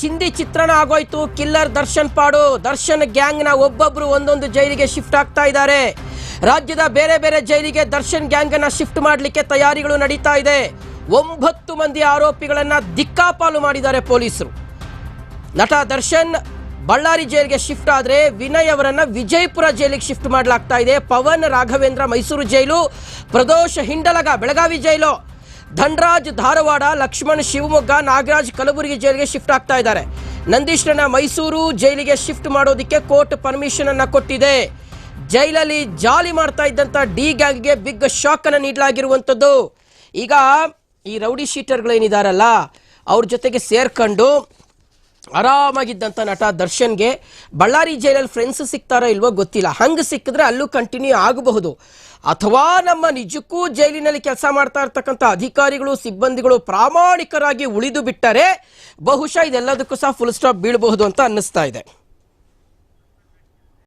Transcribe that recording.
ಚಿಂದಿ ಚಿತ್ರಣ ಆಗೋಯ್ತು, ಕಿಲ್ಲರ್ ದರ್ಶನ್ ಪಾಡು. ದರ್ಶನ್ ಗ್ಯಾಂಗ್ನ ಒಬ್ಬೊಬ್ರು ಒಂದೊಂದು ಜೈಲಿಗೆ ಶಿಫ್ಟ್ ಆಗ್ತಾ ಇದ್ದಾರೆ. ರಾಜ್ಯದ ಬೇರೆ ಬೇರೆ ಜೈಲಿಗೆ ದರ್ಶನ್ ಗ್ಯಾಂಗ್ ಅನ್ನ ಶಿಫ್ಟ್ ಮಾಡಲಿಕ್ಕೆ ತಯಾರಿಗಳು ನಡೀತಾ ಇದೆ. ಒಂಬತ್ತು ಮಂದಿ ಆರೋಪಿಗಳನ್ನು ದಿಕ್ಕಾಪಾಲು ಮಾಡಿದ್ದಾರೆ ಪೊಲೀಸರು. ನಟ ದರ್ಶನ್ ಬಳ್ಳಾರಿ ಜೈಲಿಗೆ ಶಿಫ್ಟ್ ಆದರೆ ವಿನಯ್ ಅವರನ್ನು ವಿಜಯಪುರ ಜೈಲಿಗೆ ಶಿಫ್ಟ್ ಮಾಡಲಾಗ್ತಾ ಇದೆ. ಪವನ್ ರಾಘವೇಂದ್ರ ಮೈಸೂರು ಜೈಲು, ಪ್ರದೋಷ್ ಹಿಂಡಲಗ ಬೆಳಗಾವಿ ಜೈಲು. ಧನ್ರಾಜ್ ಧಾರವಾಡ, ಲಕ್ಷ್ಮಣ್, ಶಿವಮೊಗ್ಗ, ನಾಗರಾಜ್ ಕಲಬುರಗಿ ಜೈಲಿಗೆ ಶಿಫ್ಟ್ ಆಗ್ತಾ ಇದ್ದಾರೆ. ನಂದೀಶ್ರನ್ನ ಮೈಸೂರು ಜೈಲಿಗೆ ಶಿಫ್ಟ್ ಮಾಡೋದಕ್ಕೆ ಕೋರ್ಟ್ ಪರ್ಮಿಷನ್ ಅನ್ನು ಕೊಟ್ಟಿದೆ. ಜೈಲಲ್ಲಿ ಜಾಲಿ ಮಾಡ್ತಾ ಇದ್ದಂತ ಡಿ ಗ್ಯಾಂಗ್ಗೆ ಬಿಗ್ ಶಾಕ್ ಅನ್ನು ನೀಡಲಾಗಿರುವಂಥದ್ದು ಈಗ ಈ ರೌಡಿ ಶೀಟರ್ಗಳೇನಿದಾರಲ್ಲ, ಅವ್ರ ಜೊತೆಗೆ ಸೇರ್ಕೊಂಡು ಆರಾಮಾಗಿದ್ದಂಥ ನಟ ದರ್ಶನ್ಗೆ ಬಳ್ಳಾರಿ ಜೈಲಲ್ಲಿ ಫ್ರೆಂಡ್ಸ್ ಸಿಗ್ತಾರೋ ಇಲ್ವೋ ಗೊತ್ತಿಲ್ಲ. ಹಂಗೆ ಸಿಕ್ಕಿದ್ರೆ ಅಲ್ಲೂ ಕಂಟಿನ್ಯೂ ಆಗಬಹುದು. ಅಥವಾ ನಮ್ಮ ನಿಜಕ್ಕೂ ಜೈಲಿನಲ್ಲಿ ಕೆಲಸ ಮಾಡ್ತಾ ಇರ್ತಕ್ಕಂಥ ಅಧಿಕಾರಿಗಳು, ಸಿಬ್ಬಂದಿಗಳು ಪ್ರಾಮಾಣಿಕರಾಗಿ ಉಳಿದು ಬಿಟ್ಟರೆ ಬಹುಶಃ ಇದೆಲ್ಲದಕ್ಕೂ ಸಹ ಫುಲ್ ಸ್ಟಾಪ್ ಬೀಳಬಹುದು ಅಂತ ಅನ್ನಿಸ್ತಾ ಇದೆ.